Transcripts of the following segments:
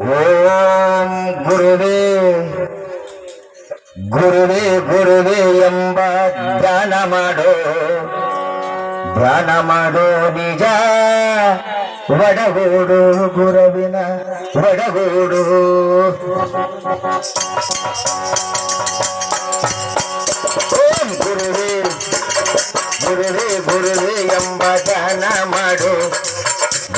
ಓಂ ಗುರುವೇ ಗುರುವೇ ಗುರುವೇ ಎಂಬ ಧ್ಯಾನ ಮಾಡೋ ಧ್ಯಾನ ಮಾಡೋ ನಿಜ. ಒಡಗೂಡು ಗುರುವಿನ ಒಡಗೂಡು.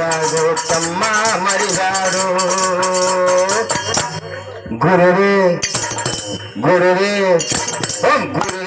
మరిగా గోతమ్మ మరిగాడు. గురువే గురువే ఓ గురు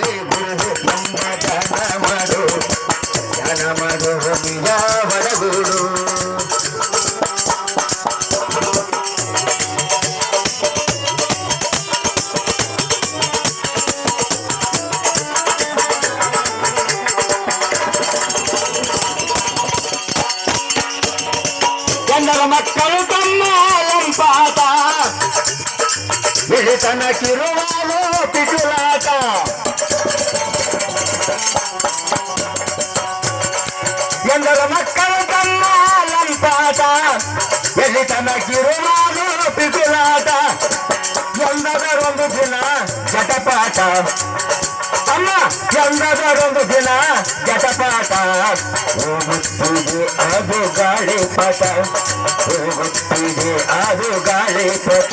మక్కలు తమ్మాలం పాత విడితన కిరువాలో పిటులాట. ఎందుల మక్కలు తమ్మాలం పాత విడితన కిరువాలో పిటులాట. ఎందర రెండు దిన జటపాట. ಅಮ್ಮ ಎಂದದರೊಂದು ದಿನ ಜಟಪಾಟ ಹೋಗುತ್ತಿದೆ ಅದು ಗಾಳಿ ಪಟ ಹೋಗುತ್ತಿದೆ ಅದು ಗಾಳಿ ಪಟ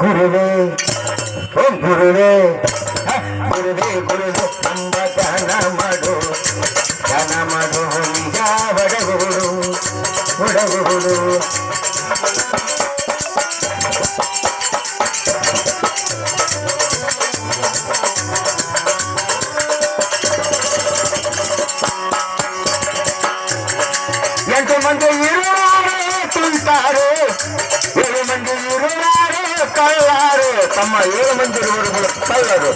ಗುರುವೇ ಓ ಗುರುವೇ ಹ, ಗುರುವೇ ಗುರುವೇ ತುಂಬ ಧ್ಯಾನ ಮಾಡು ಧ್ಯಾನ ಮಾಡು ನಿಜ ಒಡಗುಡು ಒಡಗುಡು ಕಳ್ಳಾರು ತಮ್ಮ ಏಳು ಮಂದಿ ಇರುವರು ಕಳ್ಳರು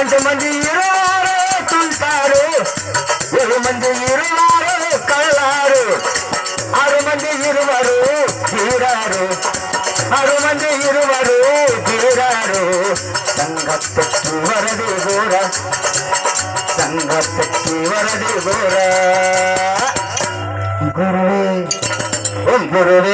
ಎಂಟು ಮಂದಿ ಇರುವಾರು ತುಂಟಾರು ಏಳು ಮಂದಿ ಇರುವಾರು ಕಳ್ಳಾರು ಆರು ಮಂದಿ ಇರುವರು ತೀರಾರು ಆರು ಮಂದಿ ಇರುವರು ತೀರಾರು ಸಂಘ ಪೆಟ್ಟು ವರದಿ ಘೋರ ಸಂಘ ಪೆಟ್ಟಿ ವರದಿ ಘೋರ ಗುರುವೇ ಓಂ ಗುರುವೇ ಗುರುವೇ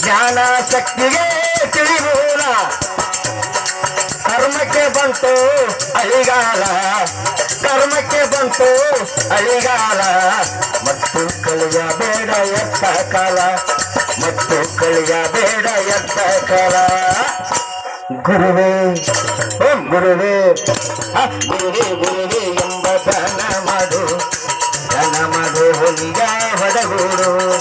ಜ್ಞಾನ ಶಕ್ತಿಗೆ ತಿಳಿಮೂಲ ಕರ್ಮಕ್ಕೆ ಬಂತು ಅಳಿಗಾಲ. ಕರ್ಮಕ್ಕೆ ಬಂತು ಅಳಿಗಾಲ. ಮತ್ತು ಕಳಿಯ ಬೇಡ ಎತ್ತ ಕಾಲ. ಮತ್ತು ಕಳಿಯ ಬೇಡ ಎತ್ತ ಕಾಲ. ಗುರುವೇ, ಓಂ ಗುರುವೇ ಗುರುವೇ ಗುರುವೇ ಎಂಬ ಧನ ಮಾಡು. ಧನ ಮಾಡು, ಹೊಲಿಗ ಹೊಡಗೂಡು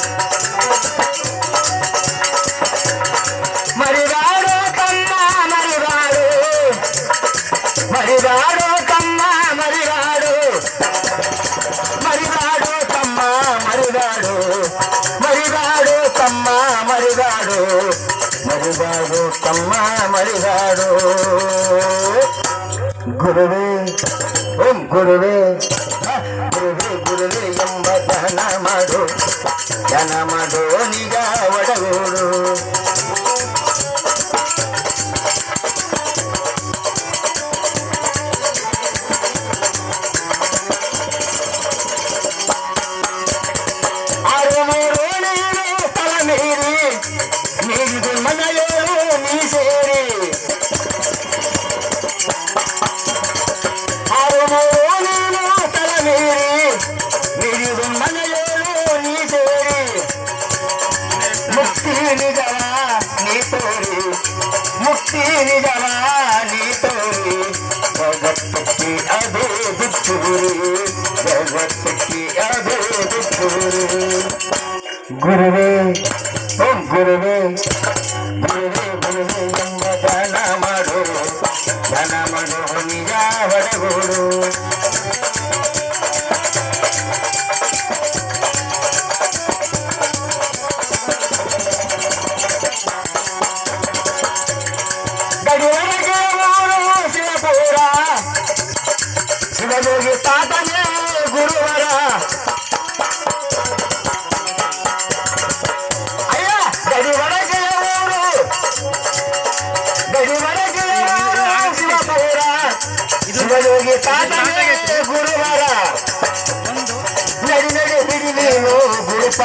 ಮರಿದಾಡು ಗುರುವೇ ಓಂ ಗುರುವೇ ಹ, ಗುರುವೇ ಗುರುವೇ ಎಂಬ ಧ್ಯಾನ ಮಾಡು ಧ್ಯಾನ ಮಾಡು ನಿಜ मेरी जवानी तो गुरुवे, ओ गुरुवे गुरुवे गुरुवे जन्म ध्यान मड़ो ध्यान मड़ो निजा वड़ गुरु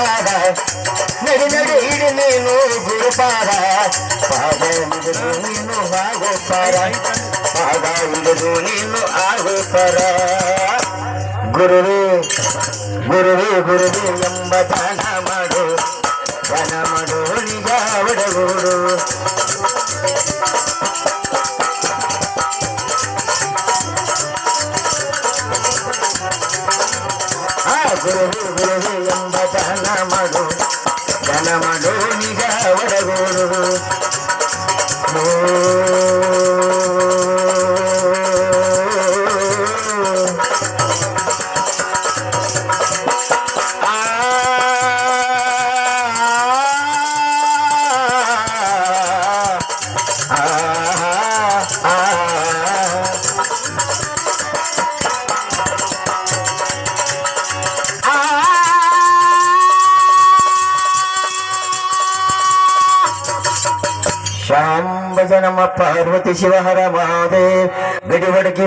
ಗುರುಪಾದ. ನಡಿ ನಡಿ ನೀನು ಗುರುಪಾದ. ಪಾದ ಹಿಡಿದು ನೀನು ಆಗೋ ಪರ ಪಾದ ಹಿಡಿದು ನೀನು ಆಗೋ ಪರ ಗುರುವೇ ಗುರುವೇ ಗುರುವೇ ಎಂಬ ದಾನ ಮಾಡು. ದಾನ ಮಾಡು ನಿಜ ಒಡಗೂಡು. ಗುರುವೇ ಗುರುವೇ ಎಂಬ ದಾನ ಮಾಡು ದಾನ ಮಾಡು ನಿಜ ಒಡಗೂಡು ಶಾಂಬ ಜನಮ ಪಾರ್ವತಿ ಶಿವಹರ ಮಹಾದೇವ್ ಗಡಿವಡಕಿ